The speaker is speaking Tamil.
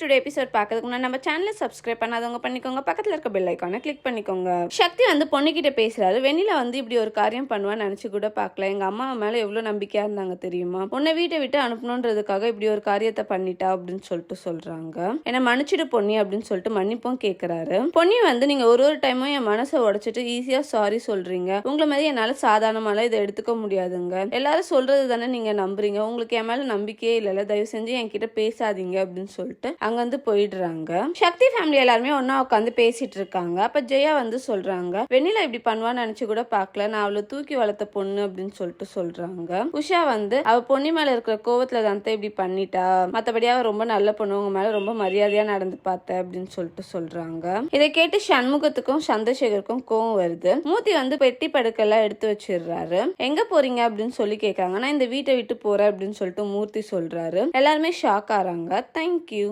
டுடே எபிசோட் பார்க்கறதுக்கு முன்னாடி நம்ம சேனலை சப்ஸ்கிரைப் பண்ணாதவங்க பண்ணிக்கோங்க. பக்கத்தில் இருக்க பெல் ஐக்கானை கிளிக் பண்ணிக்கோங்க. சக்தி வந்து பொண்ணுகிட்ட பேசுறாரு. வெண்ணில வந்து இப்படி ஒரு காரியம் பண்ணுவான்னு நினச்சி கூட பார்க்கல. எங்கள் அம்மா மேலே எவ்வளோ நம்பிக்கையாக இருந்தாங்க தெரியுமா? உன்னை வீட்டை விட்டு அனுப்பணுன்றதுக்காக இப்படி ஒரு காரியத்தை பண்ணிட்டா அப்படின்னு சொல்லிட்டு சொல்கிறாங்க என்னை மன்னிச்சிடு பொன்னி அப்படின்னு சொல்லிட்டு மன்னிப்பும் கேட்குறாரு பொன்னி வந்து நீங்கள் ஒரு ஒரு டைமும் என் மனசை உடைச்சிட்டு ஈஸியாக சாரி சொல்கிறீங்க உங்களை மாதிரி என்னால் சாதாரணமாலாம் இதை எடுத்துக்க முடியாதுங்க. எல்லாரும் சொல்கிறது தானே நீங்கள் நம்புறீங்க. உங்களுக்கு என் மேலே நம்பிக்கையே இல்லைல்ல. தயவு செஞ்சு என்கிட்ட பேசாதீங்க அப்படின்னு சொல்லிட்டு அங்க வந்து போயிடுறாங்க. சக்தி ஃபேமிலி எல்லாருமே ஒன்றா உட்காந்து பேசிட்டு இருக்காங்க அப்ப ஜெயா வந்து சொல்றாங்க வெண்ணிலா இப்படி பண்ணுவான்னு நினைச்சு கூட பார்க்கல. நான் அவளை தூக்கி வளர்த்த பொண்ணு அப்படின்னு சொல்லிட்டு சொல்றாங்க. உஷா வந்து அவ பொண்ணு மேல இருக்கிற கோவத்துல தான் இப்படி பண்ணிட்டா. மத்தபடி அவ ரொம்ப நல்ல பொண்ணு. உங்க மேல ரொம்ப மரியாதையா நடந்து பார்த்த அப்படின்னு சொல்லிட்டு சொல்றாங்க. இதை கேட்டு சண்முகத்துக்கும் சந்திரசேகருக்கும் கோவம் வருது. மூர்த்தி வந்து பெட்டி படுக்கெல்லாம் எடுத்து வச்சிடுறாரு. எங்க போறீங்க? அப்படின்னு சொல்லி கேட்காங்க நான் இந்த வீட்டை விட்டு போறேன் அப்படின்னு சொல்லிட்டு மூர்த்தி சொல்றாரு. எல்லாருமே ஷாக் ஆறாங்க. தேங்க்யூ